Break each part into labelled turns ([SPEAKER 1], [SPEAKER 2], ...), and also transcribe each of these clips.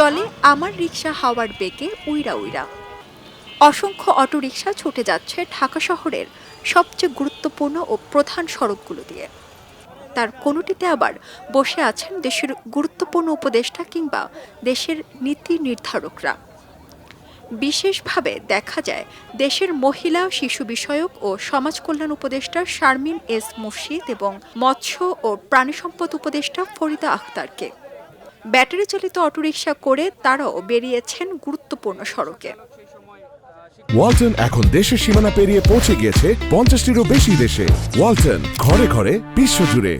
[SPEAKER 1] চলে আমার রিক্সা হাওয়ার বেগে উইরা উইরা। অসংখ্য অটোরিকশা ছুটে যাচ্ছে ঢাকা শহরের সবচেয়ে গুরুত্বপূর্ণ ও প্রধান সড়কগুলো দিয়ে। তার কোনোটিতে আবার বসে আছেন দেশের গুরুত্বপূর্ণ উপদেষ্টা কিংবা দেশের নীতি নির্ধারকরা। বিশেষভাবে দেখা যায় দেশের মহিলা, শিশু বিষয়ক ও সমাজ কল্যাণ উপদেষ্টা শারমিন এস মুর্শিদ এবং মৎস্য ও প্রাণী সম্পদ উপদেষ্টা ফরিদা আখতারকে। ব্যাটারি চালিত অটোরিকশা করে তারাও বেরিয়েছেন গুরুত্বপূর্ণ সড়কে।
[SPEAKER 2] ওয়ালটন এখন দেশের সীমানা পেরিয়ে পৌঁছে গিয়েছে পঞ্চাশটিরও বেশি দেশে। ওয়ালটন ঘরে ঘরে বিশ্বজুড়ে।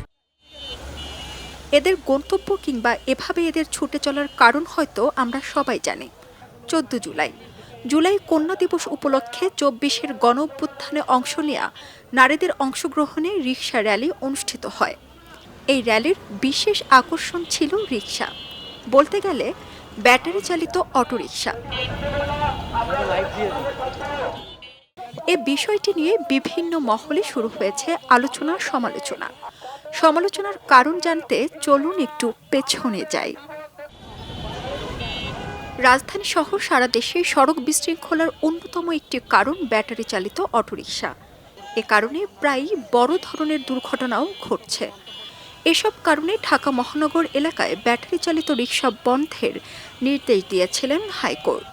[SPEAKER 1] এদের গন্তব্য কিংবা এভাবে এদের ছুটে চলার কারণ হয়তো আমরা সবাই জানি। চোদ্দ জুলাই। জুলাই কন্যা দিবস উপলক্ষে চব্বিশের গণ অভ্যুত্থানে অংশ নেয়া নারীদের অংশগ্রহণে রিক্সা র্যালি অনুষ্ঠিত হয়। এই র্যালির বিশেষ আকর্ষণ ছিল রিক্সা বলতে গেলে, ব্যাটারি চালিত অটোরিকশা। এ বিষয়টি নিয়ে বিভিন্ন মহলে শুরু হয়েছে আলোচনা, সমালোচনা। সমালোচনার কারণ জানতে চলুন একটু পেছনে যাই। রাজধানী সহ সারা দেশে সড়ক বিশৃঙ্খলার অন্যতম একটি কারণ ব্যাটারি চালিত অটোরিকশা। এ কারণে প্রায়ই বড় ধরনের দুর্ঘটনাও ঘটছে। এসব কারণে ঢাকা মহানগর এলাকায় ব্যাটারি চালিত রিক্সা বন্ধের নির্দেশ দিয়েছিলেন হাইকোর্ট।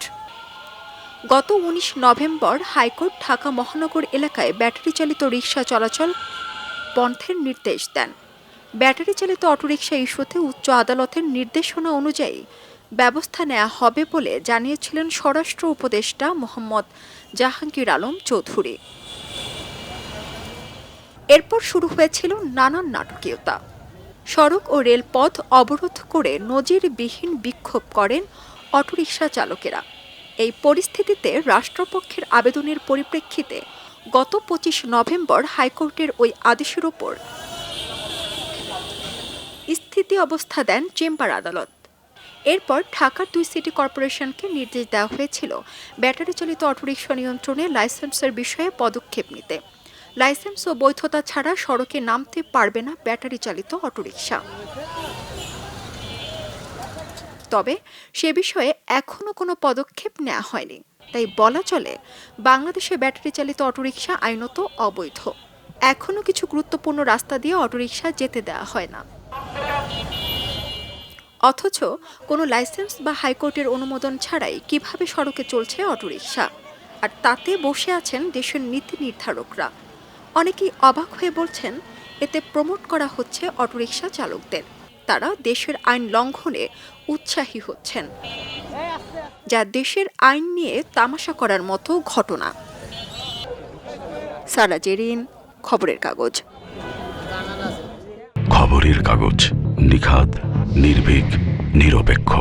[SPEAKER 1] গত উনিশ নভেম্বর হাইকোর্ট ঢাকা মহানগর এলাকায় ব্যাটারি চালিত রিক্সা চলাচল বন্ধের নির্দেশ দেন। ব্যাটারি চালিত অটোরিকশা ইস্যুতে উচ্চ আদালতের নির্দেশনা অনুযায়ী ব্যবস্থা নেওয়া হবে বলে জানিয়েছিলেন স্বরাষ্ট্র উপদেষ্টা মোহাম্মদ জাহাঙ্গীর আলম চৌধুরী। এরপর শুরু হয়েছিল নানান নাটকীয়তা। সড়ক ও রেলপথ অবরোধ করে নজিরবিহীন বিক্ষোভ করেন অটোরিকশা চালকেরা। এই পরিস্থিতিতে রাষ্ট্রপক্ষের আবেদনের পরিপ্রেক্ষিতে গত পঁচিশ নভেম্বর হাইকোর্টের ওই আদেশের ওপর স্থিতি অবস্থা দেন চেম্বার আদালত। এরপর ঢাকার দুই সিটি কর্পোরেশনকে নির্দেশ দেওয়া হয়েছিল ব্যাটারি চালিত অটোরিকশা নিয়ন্ত্রণে লাইসেন্সের বিষয়ে পদক্ষেপ নিতে। লাইসেন্স ও বৈধতা ছাড়া সড়কে নামতে পারবে না ব্যাটারি চালিত অটোরিকশা। তবে সে বিষয়ে এখনও কোনো পদক্ষেপ নেওয়া হয়নি। তাই বলা চলে, বাংলাদেশে ব্যাটারি চালিত অটোরিকশা আইনত অবৈধ। এখনও কিছু গুরুত্বপূর্ণ রাস্তা দিয়ে অটোরিকশা যেতে দেওয়া হয় না। অথচ কোনো লাইসেন্স বা হাইকোর্টের অনুমোদন ছাড়াই কীভাবে সড়কে চলছে অটোরিকশা? আর তাতে বসে আছেন দেশের নীতি নির্ধারকরা। অনেকেই অবাক হয়ে বলছেন, এতে প্রমোট করা হচ্ছে অটোরিকশা চালকদের। তারা দেশের আইন লঙ্ঘনে উৎসাহী হচ্ছেন। যা দেশের আইন নিয়ে তামাশা করার মতো ঘটনা। সারা জেরিন, খবরের কাগজ।
[SPEAKER 3] খবরের কাগজ, নিখাদ, নির্ভীক, নিরপেক্ষ।